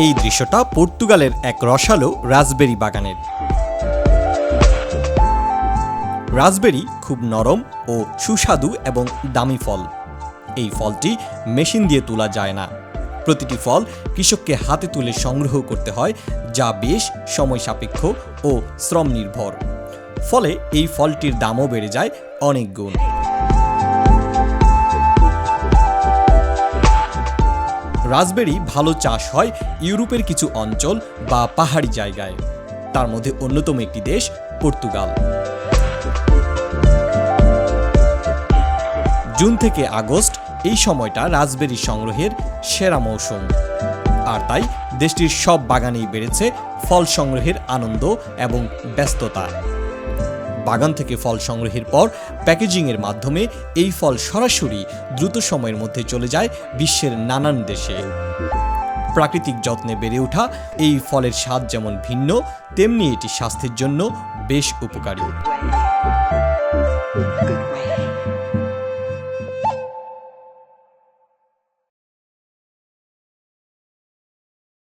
এই দৃশ্যটা পর্তুগালের এক রসালো রাজবেরি বাগানের। রাজবেরি খুব নরম ও সুস্বাদু এবং দামি ফল। এই ফলটি মেশিন দিয়ে তোলা যায় না। প্রতিটি ফল কৃষককে হাতে তুলে সংগ্রহ করতে হয়, যা বেশ সময় সাপেক্ষ ও শ্রম নির্ভর। ফলে এই ফলটির দামও বেড়ে যায় অনেক গুণ। রাজবেরি ভালো চাষ হয় ইউরোপের কিছু অঞ্চল বা পাহাড়ি জায়গায়। তার মধ্যে অন্যতম একটি দেশ পর্তুগাল। জুন থেকে আগস্ট এই সময়টা রাজবেরি সংগ্রহের সেরা মৌসুম। আর তাই দেশটির সব বাগানেই বেড়েছে ফল সংগ্রহের আনন্দ এবং ব্যস্ততা। বাগান থেকে ফল সংগ্রহের পর প্যাকেজিংয়ের মাধ্যমে এই ফল সরাসরি দ্রুত সময়ের মধ্যে চলে যায় বিশ্বের নানান দেশে প্রাকৃতিক যত্নে বেড়ে ওঠা এই ফলের স্বাদ যেমন ভিন্ন, তেমনি এটি স্বাস্থ্যের জন্য বেশ উপকারী.